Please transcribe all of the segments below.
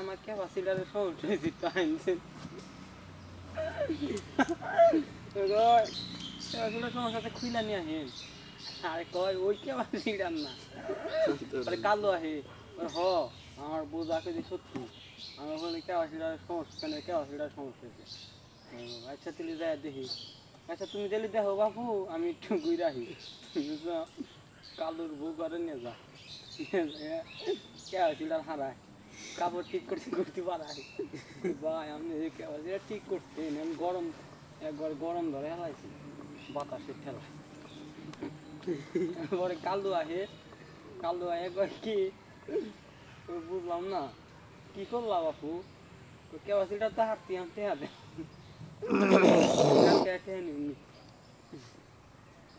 আমার ক্যাপাসিটারের সমস্যা হয়েছে সমস্যাটা খুইলা নিয়ে আসেন আরে কয় ওই ক্যাপাসিটার না আরে কালো আহে হ আমার বোঝা কেজি সত্যি আমার বলে ক্যাপাসিটার সমস্যা কেন ক্যাপাসিটার সমস্যা হয়েছে আচ্ছা তাহলে যাই দেখি আচ্ছা তুমি তাহলে দেখো বাপু আমি একটু ঘুরে বুঝছ কালোর বউ করে নিয়ে যা ক্যাপাসিটার হারায় কাপড় ঠিক করতে করতে পারায় ভাই ক্যাপাসিটার ঠিক করতেন আমি গরম, একবার গরম ধরে হেলাইছি। বাতাসের ঠেলা। পরে কালু আহে কালু আহে, কয় কি? বুঝলাম না। কি করলাম বাপু? তো ক্যাপাসিটা তো হাঁটতে হাঁটতে হাঁটে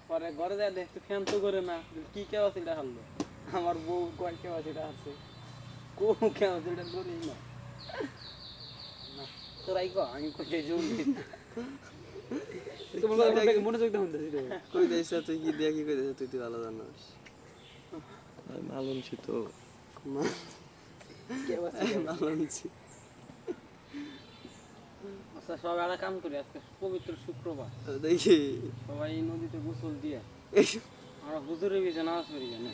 পরে ঘরে যায়, দেখতে ফ্যান তো করে না। কি ক্যাপাসিটা হারলো আমার বউ কয় ক্যাপাসিটা হারছে কোন ক্যাপাসিটা করি না না, তোরাই কো আমি কোথায় জমি তোমার মনোযোগ দেওয়া কই দিয়েছে তুই কি দিয়ে কি কই তুই তুই ভালো জানিস মালুনছি তো আনছি আচ্ছা সবাই একটা কাম করি আজকে পবিত্র শুক্রবার দেখি সবাই নদীতে গোসল দিয়ে আমরা হুজুরের বিছে নামাজ পড়ি কেন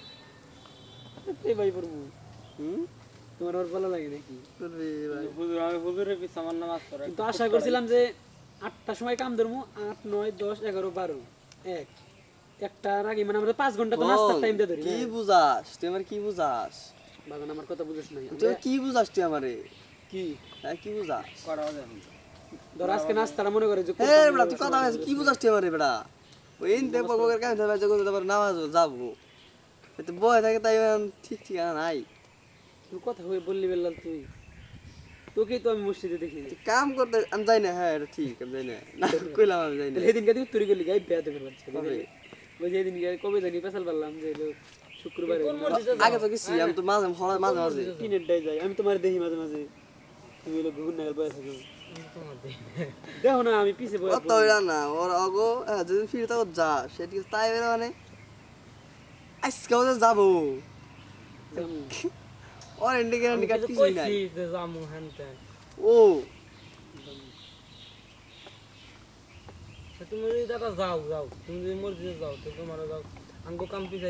এই ভাই পড়ব হুম তোমার ওর ভালো লাগে নাকি? করবি হুজুর আমি হুজুরের পিছে আমার নামাজ পড়া কিন্তু আশা করছিলাম যে আটটার সময় কাম ধরবো আট নয় দশ এগারো বারো এক। একটার আগে মানে আমরা পাঁচ ঘণ্টা তো নাস্তার টাইম ধরি কি বুঝাস? তুই আমার কি বুঝাস? বাগান আমার কথা বুঝিস নাই। তুই কি বুঝাস তুই আমারে? কি? হ্যাঁ কি বুঝাস? করা এখন। ধর আজকে নাস্তাটা মনে করে যে হে বেটা তুই কথা কি বুঝাস তুই আমারে বেটা? ওই ইনতে বকবকের কাজ হবে যখন তারপর নামাজ যাব। এতে বয় থাকে তাই ঠিক ঠিক নাই। তুই কথা হয়ে বললি বেলাল তুই? তোকেই তো আমি মসজিদে দেখি কাম করতে আমি যাই না হ্যাঁ এটা ঠিক আমি যাই না। না কইলাম আমি যাই না। সেদিনকে তুই তুই গেলি গাই বেয়া বাচ্চা কবে? ওই যে দিনকে কবে জানি পেশাল পারলাম যে শুক্রবার। আগে তো গেছি আমি তো মাঝে মাঝে মাঝে। মাঝে কিনের ডাই যাই আমি তোমার দেখি মাঝে মাঝে। তুমি হলো ঘুগুন নাগাল বয়ে থাকো। দেখো না আমি পিছে বয়ে কত হইরা না ওর অগো হ্যাঁ, যদি ফিরে তাও যা সেদিকে তাই বেরো মানে। আজকে ওদের যাব। ওর ইন্ডিকেট ইন্ডিকেট কিছুই নাই ও তুমি যদি দাদা যাও যাও তুমি যদি মসজিদে যাও তো তোমারও যাও আঙ্গো কাম